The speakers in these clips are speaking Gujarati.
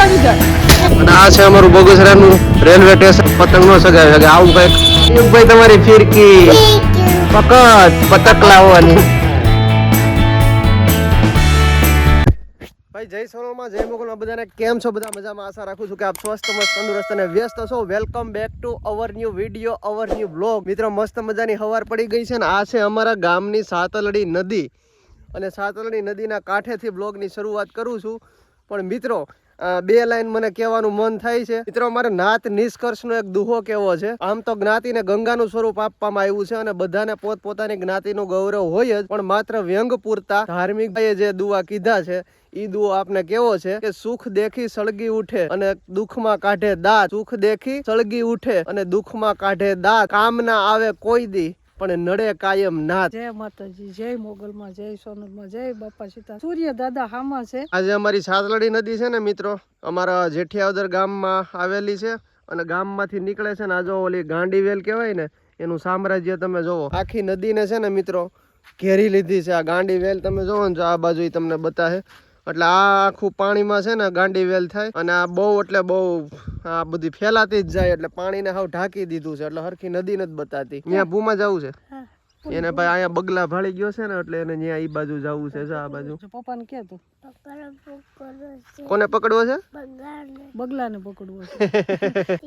અને આ છે અમારું બગસરાનું રેલવે સ્ટેશન. પતંગ નો સગાવી શકે આવું કંઈક. ભાઈ તમારી ફિરકી? પકડ પતંગ લાવવાની. ભાઈ, જય સોનલમાં, જય મોગલમાં બધાને કેમ છો? બધા મજામાં? આશા રાખું છું કે આપ સ્વસ્થ, મસ્ત, તંદુરસ્ત અને વ્યસ્ત છો welcome back to our new video our new blog મિત્રો, મસ્ત મજાની હવાર પડી ગઈ છે ને આ છે અમારા ગામની સાતલડી નદી. અને સાતલડી નદીના કાંઠેથી બ્લોગની શરૂઆત કરું છું. પણ મિત્રો બે લાઈન મને કહેવાનું મન થાય છે. મિત્રો, મારે નાત નિષ્કર્ષનો એક દુહો કેવો છે? આમ તો જ્ઞાતિને ગંગાનું સ્વરૂપ આપવામાં આવ્યું છે અને બધાને પોતપોતાની જ્ઞાતિનું ગૌરવ હોય જ, પણ માત્ર વ્યંગ પૂરતા ધાર્મિક જે દુવા કીધા છે, ઈ દુઓ આપને કેવો છે કે સુખ દેખી સળગી ઉઠે અને દુઃખમાં કાઢે દાંત. સુખ દેખી સળગી ઉઠે અને દુઃખમાં કાઢે દાંત. કામ ના આવે કોઈ દી. પણ નડે કાયમ નાથ. જય માતાજી જય મોગલમાં જય સોનલમાં જય બાપા સીતા. સૂર્ય દાદા હામાં છે. આજે અમારી સાતલડી નદી છે ને મિત્રો અમારા જેઠિયાવદર ગામમાં આવેલી છે અને ગામમાંથી નીકળે છે ને આ જો ઓલી ગાંડીવેલ કહેવાય ને એનું સામ્રાજ્ય તમે જોવો. આખી નદીને છે ને મિત્રો ઘેરી લીધી છે આ ગાંડી વેલ તમે જોવો ને જો આ બાજુ તમને બતાવે. એટલે આ આખું પાણીમાં છે ને ગાંડી વેલ થાય અને આ બહુ એટલે બહુ આ બધી ફેલાતી જ જાય એટલે પાણીને હાવ ઢાંકી દીધું છે એટલે હરખી નદી નથી બતાતી. ત્યાં ભૂમાં જવું છે? એને ભાઈ અહીંયા બગલા ભાળી ગયો છે ને એટલે એને ત્યાં ઈ બાજુ જવું છે જો આ બાજુ. પપ્પાને કે તો. કોને પકડવો છે? બગલાને પકડવો છે.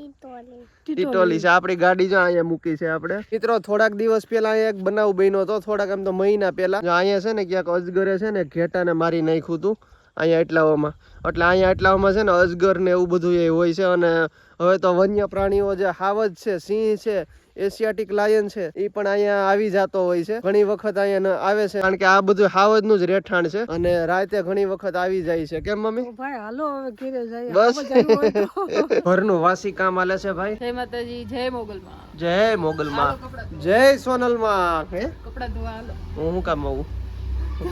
ટીટોલી. છે આપણી ગાડી જો અહીંયા મૂકી છે આપણે. મિત્રો થોડાક દિવસ પહેલા અહીંયા એક બનાવ બન્યો હતો થોડાક એમ તો મહિના પહેલા. જો અહીંયા છે ને ક્યાંક અજગરે છે ને ઘેટાને મારી નાખ્યું હતું અહીંયા એટલાઓમાં. એટલે અહીંયા એટલાઓમાં છે ને અજગર ને એવું બધું એ હોય છે અને હવે તો વન્ય પ્રાણીઓ જે હાવજ છે સિંહ છે એશિયાટિક લાયન છે એ પણ અહીંયા આવી જતો હોય છે. ઘણી વખત અહીંયા આવે છે કારણ કે આ બધું હાવજનું જ રહેઠાણ છે. અને રાતે ઘણી વખત આવી જાય છે. કેમ મમ્મી? ભાઈ હાલો હવે ઘેરે જાય બસ. ઘરનું વાસી કામ આલે છે ભાઈ. જય માતાજી જય મોગલમાં. જય મોગલમાં. જય સોનલમાં. હે? કપડા ધોવા હાલો. હું કામ આવું?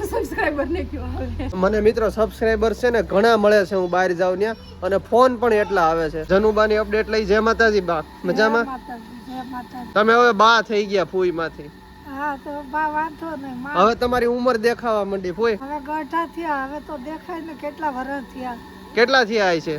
સબસ્ક્રાઇબર ને કયો આવે? મને મિત્રો સબસ્ક્રાઈબર છે ને ઘણા મળે છે હું બહાર જાઉં ત્યાં અને ફોન પણ એટલા આવે છે. જનુબાની અપડેટ લઈ. જય માતાજી બા. મજામાં? તમે હવે બા થઈ ગયા ફૂઈ માંથી હા તો બા વાંધો નહીં હવે તમારી ઉંમર દેખાવા માંડી ફૂઈ. હવે ગઢા થયા હવે તો દેખાય ને કેટલા વર્ષ થયા. કેટલા થયા છે?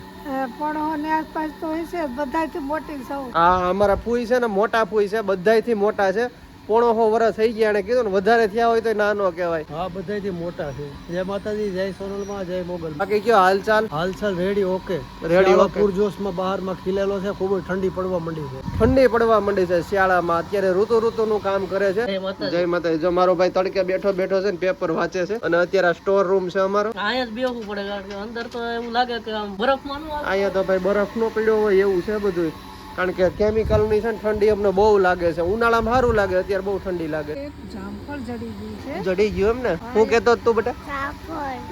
પણ ને આસપાસ તો છે બધાથી મોટી સૌ હા અમારા ફૂઈ છે ને મોટા ફૂઈ છે બધાયથી મોટા છે. પોણો હો વર્ષ થઈ ગયા કીધું ને વધારે થયા હોય તો નાનો કહેવાય. હા બધાથી મોટા છે. જય માતાજી જય સોનલમાં જય મોગલ. બાકી કયો હાલચાલ? હાલચાલ રેડી ઓકે. Ready okay. પૂરજોશમાં બહારમાં ખીલેલો છે ખૂબ ઠંડી પડવા માંડી છે. ઠંડી પડવા માંડી છે શિયાળામાં. અત્યારે ઋતુ ઋતુનું કામ કરે છે. જય માતાજી. જો મારો ભાઈ તડકે બેઠો બેઠો છે ને પેપર વાંચે છે. અને અત્યારે સ્ટોર રૂમ છે અમારો. અહીંયા જ બેસવું પડે કારણ કે અંદર તો એવું લાગે કે બરફમાં અહીંયા તો ભાઈ બરફ નો પડ્યો હોય એવું છે બધું કારણ કે કેમિકલની છે ને ઠંડી અમને બહુ લાગે છે. ઉનાળામાં સારું લાગે અત્યારે બહુ ઠંડી લાગે. એક જામફળ જડી ગયું છે. જડી ગયું એમ ને? હું કેતો તું બેટા?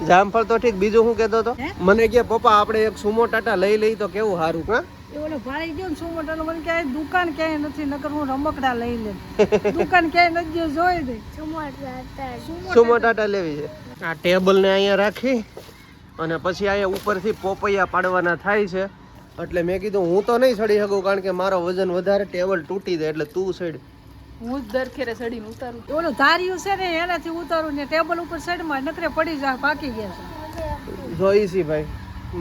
જામફળ. તો ઠીક બીજું હું કેતો તો મને કે પપ્પા આપણે એક સુમો ટાટા લઈ લઈ તો કેવું સારું હા? ઓલો ભાળી ગયો ને શું મોટાનો મને ક્યાંય દુકાન ક્યાંય નથી નકર હું રમકડા લઈ લે દુકાન ક્યાંય નથી ગયો જોઈ દે. સુમો ટાટા. લેવી છે. આ ટેબલ ને અહીંયા રાખી અને પછી અહીંયા ઉપરથી પોપૈયા પાડવાના થાય છે. એટલે મેં કીધું હું તો નહીં ચડી શકું કારણ કે મારો વજન વધારે ટેબલ તૂટી જાય એટલે તું ચડ હું જ દરખેરે ચડીને ઉતારું. ઓલું ધાર્યું છે ને એનાથી ઉતારું ને ટેબલ ઉપર સાઈડમાં નકરે પડી જાય પાકી ગયા છે. જોઈશી ભાઈ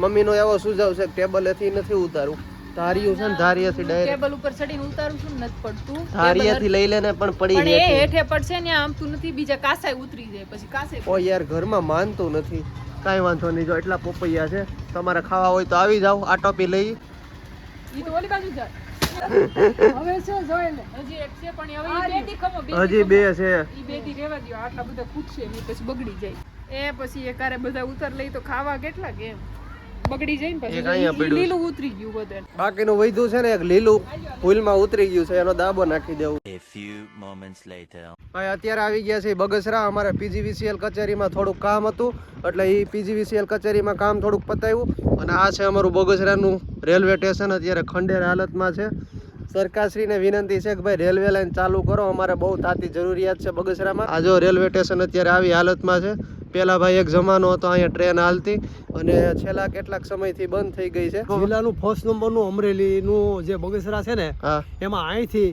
મમ્મીનો એવો સુઝાવ છે ટેબલ ટેબલેથી નથી ઉતારું. ધાર્યું છે ને ધારિયાથી ડાયરેક્ટ ટેબલ ઉપર ચડીને ઉતારું છું ને નથી પડતું. ધારિયાથી લઈ લેને પણ પડી પણ એ જાય હેઠે પડશે ને આમતું નથી બીજા કાસાય ઉતરી જાય પછી કાસે ઓ યાર ઘરમાં માનતું નથી. કાંઈ વાંધો નહીં જો એટલા પોપૈયા છે. તમારે ખાવા હોય તો આવી જાઓ આ ટોપી લઈ. ઈ તો ઓલી બાજુ જાય હવે શું જોઈ લે. હજી એક છે પણ હવે ઈ બે છે. બે દી રહેવા દ્યો આટલા બધા ખૂટશે ને બગડી જાય. એ પછી એકારે કારે બધા ઉતર લઈ તો ખાવા કેટલા કે એમ? બગડી જાય ને પછી. લીલું ઉતરી ગયું બધે. બાકીનું વૈધું છે ને એક લીલું ફૂલમાં ઉતરી ગયું છે એનો દાબો નાખી દેવું. એ ફ્યુ મોમેન્ટ્સ લેટર ભાઈ અત્યારે આવી ગયા છે બગસરા અમારે પીજીવીસીએલ કચેરીમાં થોડુંક કામ હતું એટલે એ પીજીવીસીએલ કચેરીમાં કામ થોડુંક પતાવ્યું અને આ છે અમારું બગસરાનું રેલવે સ્ટેશન અત્યારે ખંડેર હાલતમાં છે. સરકારશ્રીને વિનંતી છે કે ભાઈ રેલવે લાઈન ચાલુ કરો અમારે બહુ તાતી જરૂરિયાત છે બગસરામાં. આ જો રેલવે સ્ટેશન અત્યારે આવી હાલતમાં છે પેલા ભાઈ એક જમાનો હતો અહીંયા ટ્રેન હાલતી અને છેલ્લા કેટલાક સમયથી બંધ થઈ ગઈ છે. જિલ્લાનું ફર્સ્ટ નંબરનું અમરેલીનું જે બગસરા છે ને એમાં અહીંથી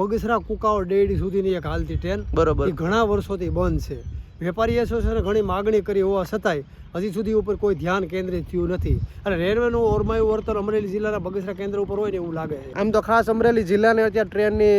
બગસરા કુકાઓ ડેડી સુધીની એક હાલતી ટ્રેન બરોબર. ઘણા વર્ષોથી બંધ છે. વેપારી એસોસિએશને ઘણી માગણી કરી હોવા છતાંય હજી સુધી ઉપર કોઈ ધ્યાન કેન્દ્રિત થયું નથી. અને રેલવેનું ઓરમાયું વર્તન અમરેલી જિલ્લાના બગસરા કેન્દ્ર ઉપર હોય ને એવું લાગે છે. આમ તો ખાસ અમરેલી જિલ્લાને અત્યારે ટ્રેનની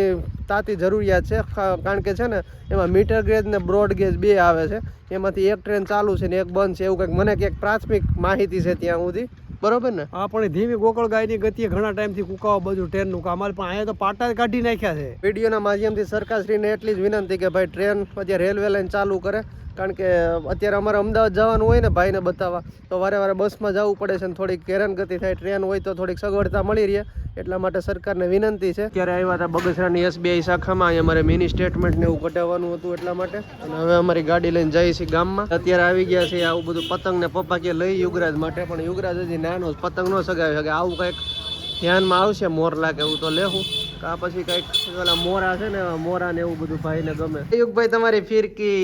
તાતી જરૂરિયાત છે કારણ કે છે ને એમાં મીટર ગેજ ને બ્રોડ ગેજ બે આવે છે. એમાંથી એક ટ્રેન ચાલુ છે ને એક બંધ છે એવું કંઈક મને કંઈક પ્રાથમિક માહિતી છે ત્યાં સુધી. બરોબર ને? હા પણ ધીમી ગોકળ ગાયની ગતિએ ઘણા ટાઈમથી કુકાવા બાજુ ટ્રેનનું કામ હાલ પણ અહીંયા તો પાટા જ કાઢી નાખ્યા છે. વિડીયોના માધ્યમથી સરકારશ્રીને એટલી જ વિનંતી કે ભાઈ ટ્રેન અત્યારે રેલવે લાઈન ચાલુ કરે કારણ કે અત્યારે અમારે અમદાવાદ જવાનું હોય ને ભાઈને બતાવવા તો વારે વારે બસમાં જવું પડે છે ને થોડીક કેરન ગતિ થાય ટ્રેન હોય તો થોડીક સગવડતા મળી રહે. એટલા માટે સરકારને વિનંતી છે. ત્યારે આવ્યા હતા બગસરાની એસબીઆઈ શાખામાં અહીંયા અમારે મિની સ્ટેટમેન્ટ ને એવું કઢાવવાનું હતું એટલા માટે. અને હવે અમારી ગાડી લઈને જઈએ છીએ ગામમાં. અત્યારે આવી ગયા છે આવું બધું પતંગ ને પપ્પા કે લઈ યુગરાજ માટે પણ યુગરાજ હજી નાનો પતંગ ન સગાવી શકે આવું કંઈક ધ્યાનમાં આવશે મોરલા કે એવું તો લેવું આ પછી કંઈક ઓલા મોરા છે ને મોરા ને એવું બધું ભાઈને ગમે. યુગભાઈ તમારી ફિરકી.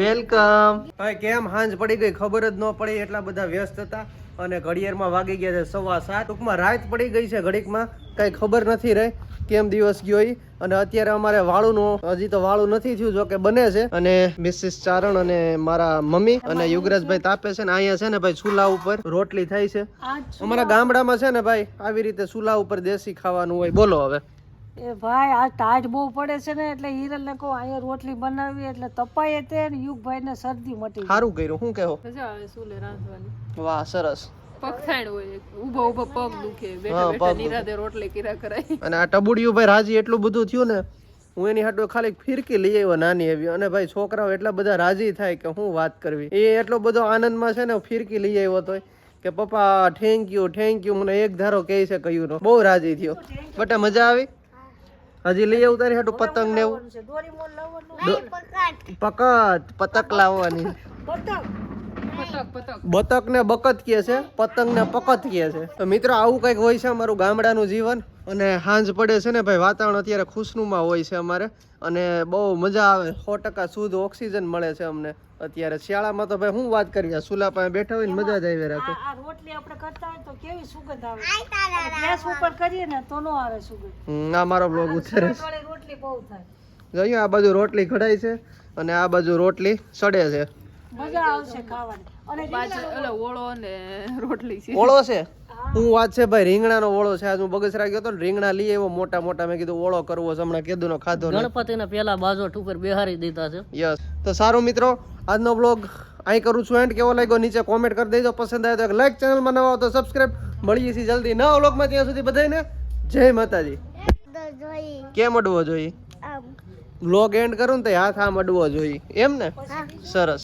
વેલકમ ભાઈ કેમ? હાંજ પડી ગઈ. ખબર જ ન પડી. એટલા બધા વ્યસ્ત હતા. અને ઘડિયાળમાં વાગી ગયા છે સવા સાત. ટૂંકમાં રાત પડી ગઈ છે ઘડીકમાં. કઈ ખબર નથી રહી કેમ દિવસ ગયો અને અત્યારે અમારે વાળુનું હજી તો વાળું નથી થયું જો કે બને છે. અને મિસિસ ચારણ અને મારા મમ્મી અને યુગરાજભાઈ તાપે છે ને અહીંયા છે ને ભાઈ ચૂલા ઉપર રોટલી થાય છે. અમારા ગામડામાં છે ને ભાઈ આવી રીતે ચૂલા ઉપર દેશી ખાવાનું હોય. બોલો હવે. એ ભાઈ આ ટાઢ બહુ પડે છે ને એટલે હિરલને કહો અહીંયા રોટલી બનાવી એટલે તપાય તે ને યુગભાઈને શરદી મટી સારું કર્યું શું કહો? મજા આવે સુલે રાંધવાની. વાહ સરસ. પગથાણ હોય ઊભો ઊભો પગ દુખે બેઠા બેઠા નિરાદે રોટલી કીરા કરાય. અને આ ટબુડિયું ભાઈ રાજી એટલું બધું થયું ને હું એની હાટો ખાલી ફિરકી લઈ આવ્યો નાની એવી. અને ભાઈ છોકરાઓ એટલા બધા રાજી થાય કે હું વાત કરવી. એ એટલો બધો આનંદમાં છે ને ફિરકી લઈ આવ્યો તોય. કે પપ્પા થેન્ક યુ થેન્ક યુ મને એક ધારો કહે છે કહ્યું નો બહુ રાજી થયો. બટ મજા આવી? હજી લઈ આવું તારી હાટું પતંગ ને એવું પકત પતક લાવવાની. પતંગ. પતક પતક બતક ને બકત કહે છે પતંગ ને પકત કહે છે. તો મિત્રો આવું કંઈક હોય છે અમારું ગામડાનું જીવન. અને સાંજ પડે છે ને ભાઈ વાતાવરણ અત્યારે ખુશનુમાં હોય છે અમારે. અને બહુ મજા આવે. સો ટકા શુદ્ધ ઓક્સિજન મળે છે અમને અત્યારે. શિયાળામાં તો ભાઈ હું વાત કરીએ? સુલા પાસે બેઠા હોય ને મજા જ આવી રાખે. રોટલી આપણે કરતા હોય તો કેવી સુગંધ આવે? ગેસ ઉપર કરીએ ને તો નો આવે સુગંધ. આ મારો બ્લોગ ઉતરે છે. રોટલી બહુ થાય. જોઈએ આ બાજુ રોટલી કઢાઈ છે અને આ બાજુ રોટલી સડે છે. મજા આવશે ખાવાની. અને ઓળો ને રોટલી છે. ઓળો છે? હું વાત છે ભાઈ રીંગણાનો ઓળો છે. આજ હું બગસરા ગયો તો ને રીંગણા લઈ આવ્યો. મોટા મોટા મેં કીધું ઓળો કરવો છે. હમણાં કીધું નો ખાધો. ગણપતિને પેલા બાજો ઠુકર બેહારી દીધા છે. યસ. તો સારું મિત્રો આજનો બ્લોગ અહીં કરું છું. એન્ડ કેવો લાગ્યો નીચે કોમેન્ટ કરી દેજો. પસંદ આવે તો એક લાઈક ચેનલમાં નવા તો સબસ્ક્રાઇબ મળીએ છીએ જલ્દી નવા બ્લોગમાં ત્યાં સુધી બધાને જય માતાજી. કેમ અડવો જોઈએ? બ્લોગ એન્ડ કરું ને તો હાથ આમ અડવો જોઈએ. એમ ને? સરસ.